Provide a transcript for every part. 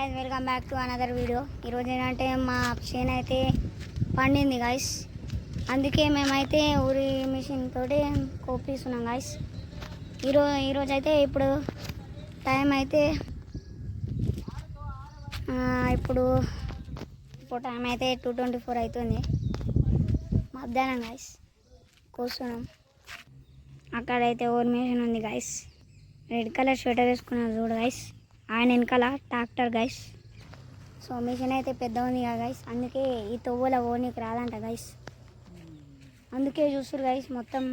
Guys welcome back to another video ఈరోజు ఏంటంటే మా చేను అయితే పండింది గాయస్ అందుకే మేమైతే ఊరి మిషన్ తోటి కోపిస్తున్నాం గాయస్ ఈరోజు ఈరోజు అయితే ఇప్పుడు టైం అయితే ఇప్పుడు ఇప్పుడు టైం అయితే టూ ట్వంటీ ఫోర్ అవుతుంది మధ్యాహ్నం గాయస్ కూర్చున్నాం. అక్కడైతే ఓర్ మిషన్ ఉంది గాయస్ రెడ్ కలర్ స్వెటర్ వేసుకున్నారు చూడు గైస్ ఆయన వెనకాల ట్రాక్టర్ గైస్ సో మిషన్ అయితే పెద్ద ఉంది కదా గైస్ అందుకే ఈ తొవ్వుల ఓనికి రాదంట గైస్ అందుకే చూస్తారు గైస్ మొత్తం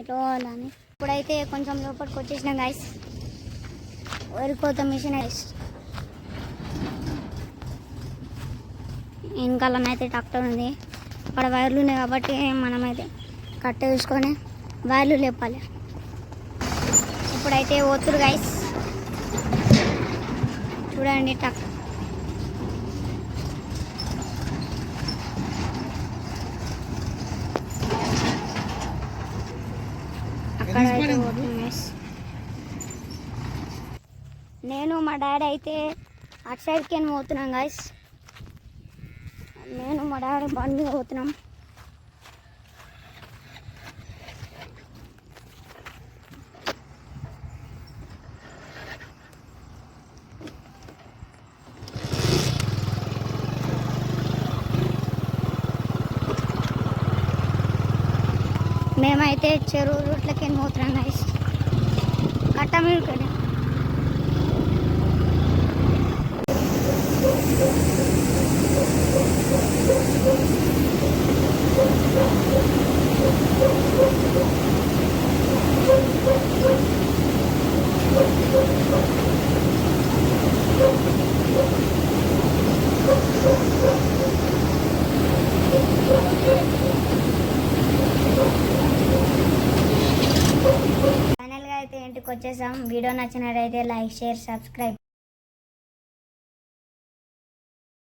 ఎటో అని ఇప్పుడైతే కొంచెం లోపలికి వచ్చేసిన గైస్ వరికోత మిషన్ గైస్ వెనకాలనైతే ట్రాక్టర్ ఉంది. అక్కడ వైర్లు ఉన్నాయి కాబట్టి మనమైతే కట్ట చూసుకొని వైర్లు లేపాలి. ఇప్పుడైతే ఒత్తుడు గైస్ చూడండి టక్. అక్కడ అయితే. నేను మా డాడీ అయితే అటు సైడ్కి పోతున్నాం గాయస్ నేను మా డాడీ బండి పోతున్నాం. మేమైతే చెరువు రూట్లకి పోతున్నాం గైస్ కట్ట మీద వరకు వచ్చేసాం. వీడియో నచ్చినట్టయితే లైక్ షేర్ సబ్స్క్రైబ్